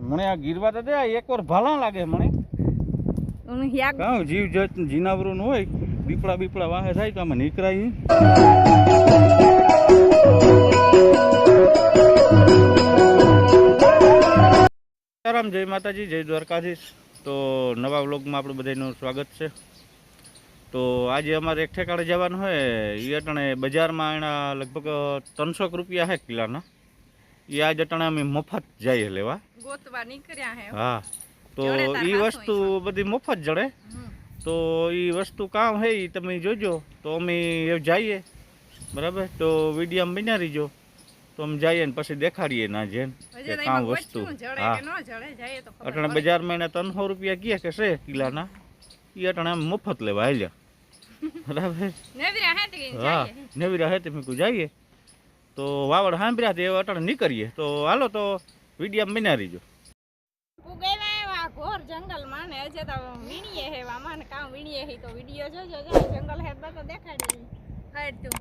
મને આ ગીરવા તો દે એક વાર ભાલા લાગે મને જીવ જીનાવરું નું હોય બીપળા બીપડા વાહે થાય તો આમાં નીકળાય ઈ. જય માતાજી જય દ્વારકાધીશ. તો નવા વ્લોગમાં આપણું બધાનું સ્વાગત છે. તો આજે અમારે એક ઠેકાણે જવાનું હોય. એ અટાણે બજારમાં એના લગભગ ત્રણસો રૂપિયા હે કિલ્લાના એ આજ અટાણે અમે મફત જઈએ લેવા ગોતવા નીકળ્યા હે હા. તો એ વસ્તુ બધી મફત જડે તો એ વસ્તુ કામ હે એ તમે જોજો. તો અમે જઈએ. બરાબર? તો વીડિયો બન્યા રહીજો. તો અમે જઈએ ને પછી દેખાડીએ ના જેમ કે કામ વસ્તુ. હા. અટાણે બજારમાં એને ત્રણસો રૂપિયા કહે કે છે કિલ્લાના એ અટાણે મફત લેવા હાલ્યા બરાબર? નવી રાહે તે જઈએ. તો વાવડ સાંભળ્યા તે અટણ નીકળીએ. તો હાલો તો વિડીયા બન્યા રહીજો. ઘોર જંગલમાં ને હજે તો વીણીએ હે વામાં કામ વીણીએ હે તો વિડિયો જોજો જો જંગલ હે તો દેખાડી હટ તું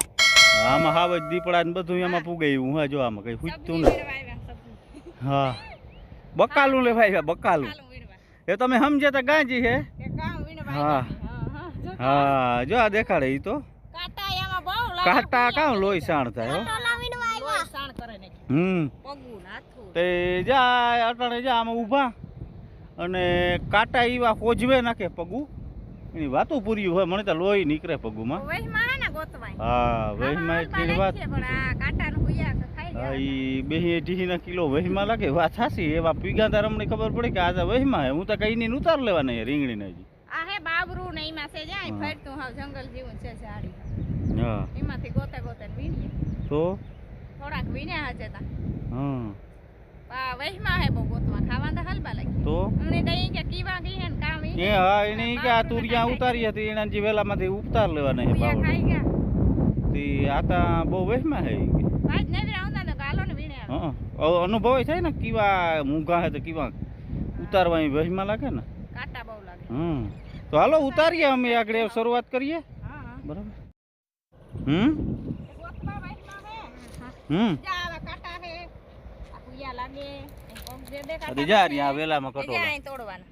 આમાં હાવ દીપડા ને બધું એમાં પૂગાય હું હા જો આમાં કઈ હા. બકાલું લેવાય બકાલું. એ તમે સમજે તો ગાંજી હે? કામ હા. હા જો આ દેખાડે ઈ તો. કાંટા એમાં બહુ લાગે કાંટા કામ લોહી સાણ થાય હો. સાણ કરે ને. હમ. પગું નાથું. તે જા અટાણે જા આમાં ઊભા. અને કાંટા ઈવા કોજવે નાખે પગું. એની વાતો પૂરી હોય મને તો લોહી નીકળે પગુમાં. વહીમાં હે ને ગોતવાય હા વહીમાં એટલી વાત કે હા ઈ બે અઢીના કિલો વહીમાં લાગે. વાત સાચી એવા પીગા તાર અમને ખબર પડી કે આજે વહીમાં હું. તો કઈ ની ઉતાર લેવાના રીંગણી ને હજી બાબરું ને એમાં છે જાય. ફરતું હાવ જંગલ જેવું છે ઝાડી. હા. એમાંથી ગોતે ગોતે વીણીએ તો? થોડાક વીણ્યા હજે તા. હા આ વહીમાં હે બહુ ગોતવા. ખાવા તો હલબા લાગી. તો? અમને દઈ કે કીવા ગઈ હે ને કામ એ હા એને કે આ તુરિયા ઉતારી હતી એના જે વેલામાંથી ઉતાર લેવાના હે ખાઈ ગયા. તે આતા બહુ વહીમાં હે આજ નવરા હતા તો ગાલો ને વીણ્યા હા અનુભવ થાય ને કીવા મૂંગા હે તો કીવા ઉતારવા વહીમાં લાગે ને? કાંટા બહુ લાગે. હમ. તો હાલો ઉતારીએ અમે આગળ શરૂઆત કરીએ. હા હા બરાબર. હમ? હે હા હમ જા આવા કાંટા હે આ હુયા લાગે એ પગ દે દે અરે કાંટા જા રહ્યા વેલામાં જા અહીં તોડવાના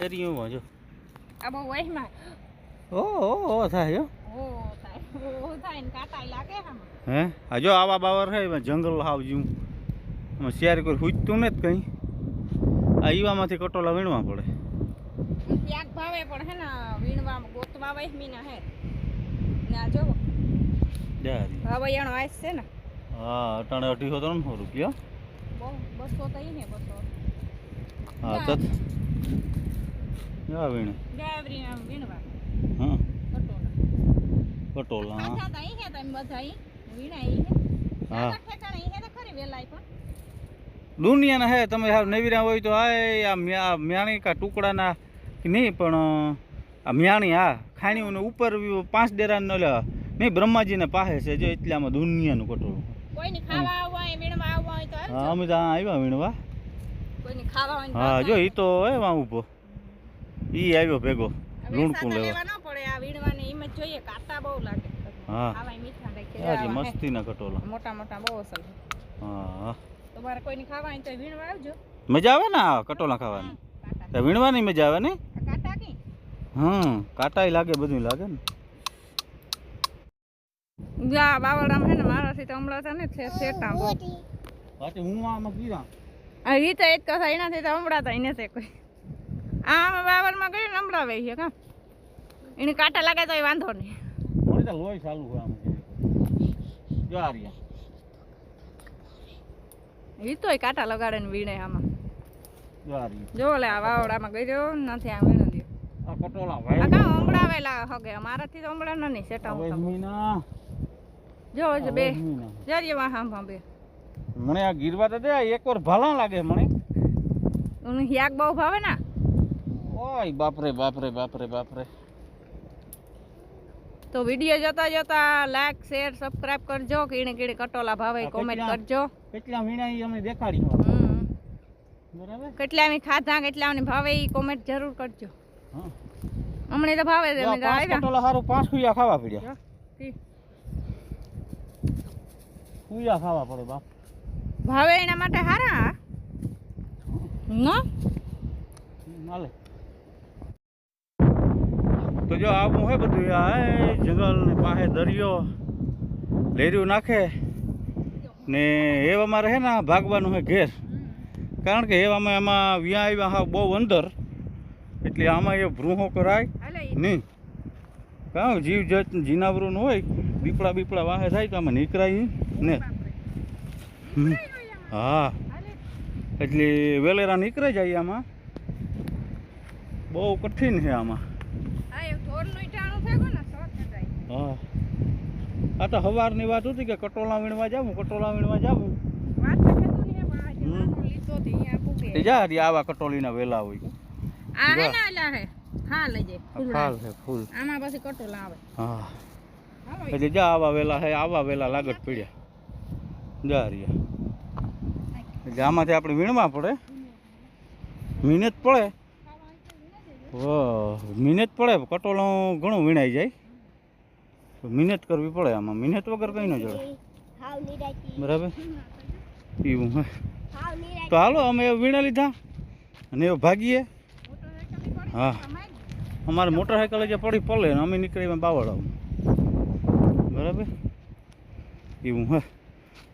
તરી હું જો. આ બહુ વહીમાં. ઓ ઓ ઓ થાય હો. ઓ થાય. ઓ થાય ને કાંટા લાગે હે? આ જો આવા બાવર છે એમાં જંગલ હાવ જીવું એમાં શિયાર કોઈ હુજતું ને જ કંઈ. આ ઈવામાંથી કટોલા વીણવા પડે. ત્યાગ ભાવે પણ હે ને વીણવા ગોતવા વહીમી મીના હે. ના જો. હવૈયાણો આઈસ છે ને. હા અટાણે અઢીસો ત્રણસો રૂપિયા. બસો તો ઈ ને બસો. હા તત જા. વીણે? જા વીણવા. હા કટોલા કટોલા હા. ખાધા તા ઈ હે તમે બધા ઈ? વીણા ઈ હે? હા. ઠેકાણે હે તો ખરી વેલાય પણ? દુનિયાના હે તમે નવીરા હોય તો આ મ્યાણી કા ટુકડાના નહીં પણ મ્યાણી હા ખાણીઓને ઉપર પાંચ ડેરા ન લે નહીં બ્રહ્માજીને પાસે છે જો એટલામાં દુનિયાનું કટોળું હા અમે તો આવ્યા વીણવા. ને હા જો એ તો વાં ઊભો ઈ આવ્યો ભેગો લૂણકું લેવા. ન એમ હા. મસ્તીના કટોલા મોટા મોટા બહુ અસલ હા. તમારે કોઈની ખાવા તો વીણવા આવજો. મજા આવે ને કટોલા ખાવાની? વીણવાની મજા આવે ને? કી હમ કાંટાય લાગે બધું લાગે ને. જા બાવળામ હે ને મારાથી તો હમણાં છે ને છે સેટા પાછી હું આમાં કીધા આ ઈ તો એક કથા એનાથી તો હમણાં એને છે કોઈ. આમાં બાવળમાં ગઈ ને હમણાં વહી કા? એને કાંટા લાગે તો એ વાંધો નહીં. મને તો લોહી ચાલુ હોય આમ જો આ રહ્યા. ઈ તો કાંટા લગાડે ને વીણે આમાં. જો લે આ વાવડામાં ગયો નથી આ વીણે દે આ કટોલા આ ભાઈ કાં હમણાવેલા હગે? મારાથી તો હમણાં નહીં શેટા હું જો જો બે. જરીએ વાહ હા બે મને આ ગીરવા તો દે એક વાર ભાલા લાગે મને. હું યાગ બહુ ભાવે ને? ઓય બાપરે બાપરે બાપરે બાપરે. તો વીડિયો જોતા જોતા લાઈક શેર સબસ્ક્રાઇબ કરજો. કીણે કીણે કટોલા ભાવે કોમેન્ટ કરજો. કેટલા મીણા અમે દેખાડી બરાબર? કેટલા અમે ખાધા કેટલા અમને ભાવે એ કોમેન્ટ જરૂર કરજો. હા. અમને તો ભાવે છે અમે આવ્યા. કટોલા હારું પાંચ કુયા ખાવા પડ્યા. કુયા ખાવા પડે બાપ. ભાવે એના માટે હારા? ન? માલે તો જો આવું હે બધું આ જંગલ ને પાસે દરિયો. લેર્યું નાખે ને એવામાં રહે ને ભાગવાનું હે ઘેર. કારણ કે એવામાં એમાં વ્યાં આવ્યા હા બહુ અંદર. એટલે આમાં એ ભ્રૂહો કરાય નહીં કાં જીવ જત જીનાવરું હોય બીપળા બીપડા વાહે થાય તો આમાં નીકળાય ને. હા. એટલે વેલેરા નીકળે જાય આમાં. બહુ કઠિન છે આમાં. હા આ તો સવારની વાત હતી કે કટોલા વીણવા જાવું કટોલા વીણવા જાવું. જા આવા કટોલીના વેલા હોય. આ હે. ને એલા હે? હા લેજે ફૂલ હે ફૂલ. આમાં પછી કટો લાવે. હા. એટલે જા આવા વેલા હે આવા વેલા લાગત પડ્યા. જા રિયા. એટલે આમાંથી આપણે વીણવા પડે. મહેનત પડે. મહેનત પડે. કટોલો ઘણું વીણાઈ જાય. તો મહેનત કરવી પડે આમાં. મહેનત વગર કંઈ ન જોડે બરાબર? એવું હે. તો હાલો અમે વીણા લીધા. અને ભાગીએ. હા. અમારે મોટરસાઇકલ જે પડી પડે ને અમે નીકળી એમાં બાવળ આવું બરાબર? એવું હા.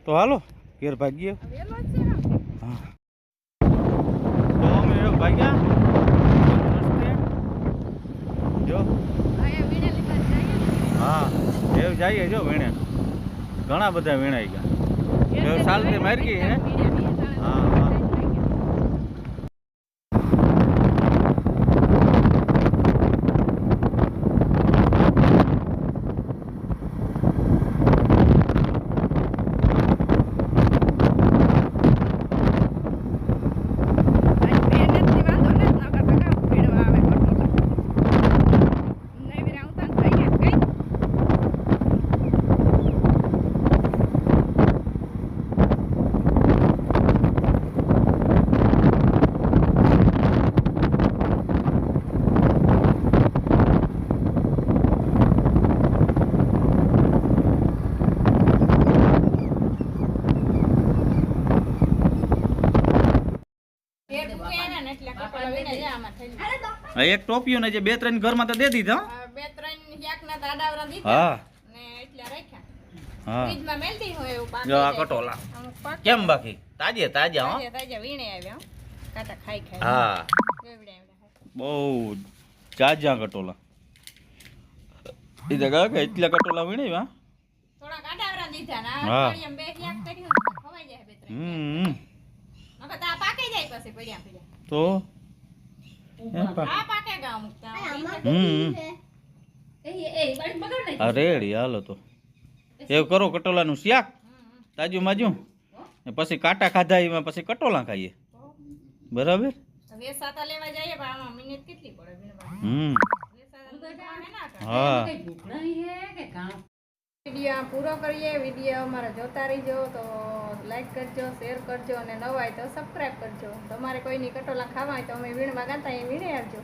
તો હાલો ઘેર ભાગીએ. ને હા. તો અમે ભાગ્યા. જો. હા એવું જઈએ જો વીણે. ઘણા બધા વીણાઈ ગયા. સાલથી મારી ગઈ હા, એક ટોપિયો ને જે બે ત્રણ ઘરમાં તો દે દીધા. બે ત્રણ શાકના દાડાવરા દીધા. હા. ને એટલા રાખ્યા. હા. ફ્રીજમાં મેલતી હોય એવું પાકી જો આ કટોલા. કેમ બાકી? તાજે તાજા હો. તાજે તાજા વીણે આવ્યા હો. ખાઈ ખાઈ. હા. બહુ જાજા કટોલા. એ જગા કે એટલા કટોલા વીણ્યા થોડા કાઢાવરા દીધા ના. અઠવાડિયામાં બે શાક કર્યું ને ખવાઈ જાય બે ત્રણ હમ હવે તો આ પાકી જાય પછી પડ્યા પડ્યા. તો રેડી હાલો તો. એવું કરો કટોલાનું શાક. તાજુ માજુ. ને પછી કાંટા ખાધા એમાં પછી કટોલા ખાઈએ. બરાબર? વેસાતા લેવા જઈએ પણ આમાં મિનિટ કેટલી પડે વીણવા હમ. હા. વીડિયો પૂરો કરીએ, વીડિયો અમારા જોતા રહીજો, તો લાઈક કરજો શેર કરજો અને નવા હોય તો સબસ્ક્રાઈબ કરજો. તમારે કોઈની કટોલા ખાવા હોય તો અમે વીણવા ગાતા, એ વીણે આવજો.